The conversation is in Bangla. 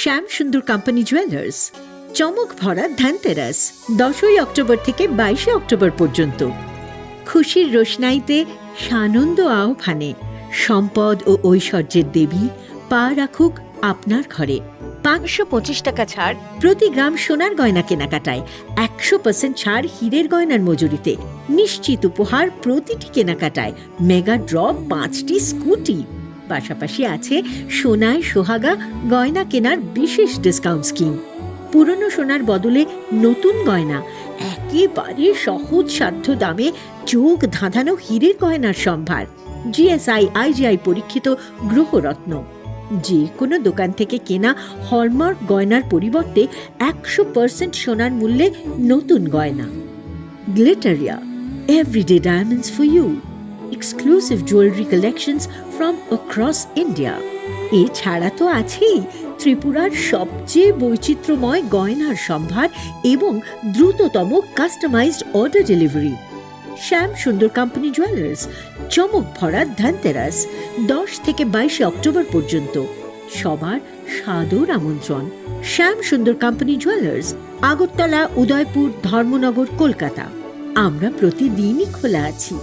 শ্যাম সুন্দর কোম্পানি জুয়েলার্স চমক ভরা ধ্যানতেরাস দশই অক্টোবর থেকে বাইশে অক্টোবর পর্যন্ত। খুশির রোশনাইতে সানন্দ আহ্বানে সম্পদ ও ঐশ্বর্যের দেবী পা রাখুক আপনার ঘরে। পাঁচশো পঁচিশ টাকা ছাড় প্রতি গ্রাম সোনার গয়না কেনাকাটায়, একশো পার্সেন্ট ছাড় হীরের গয়নার মজুরিতে। নিশ্চিত উপহার প্রতিটি কেনাকাটায়, মেগা ড্র পাঁচটি স্কুটি। পাশাপাশি আছে সোনায় সোহাগা গয়না কেনার বিশেষ ডিসকাউন্ট স্কিম পুরনো সোনার বদলে নতুন গয়না, একেবারে সহজ সাধ্য দামে চোখ ধাঁধানো হীরের গয়নার সম্ভার। জিএসআই আইজিআই পরীক্ষিত গ্রহরত্ন। যে কোনো দোকান থেকে কেনা হলমার্ক গয়নার পরিবর্তে একশো পার্সেন্ট সোনার মূল্যে নতুন গয়না। Glitteria everyday diamonds for you exclusive jewellery collections from across India এছাড়া তো আছেই ত্রিপুরার সবচেয়ে বৈচিত্র্যময় গয়নার সম্ভার এবং দ্রুততম কাস্টমাইজড অর্ডার ডেলিভারি শ্যাম সুন্দর কোম্পানি জুয়েলার্স চমক ভরা ধনতেরাস, দশ থেকে বাইশে অক্টোবর পর্যন্ত। সবার সাদর আমন্ত্রণ। Shyam Sundar company jewellers Agartala, Udaipur, Dharmanagar, Kolkata. আমরা প্রতিদিনই খোলা আছি।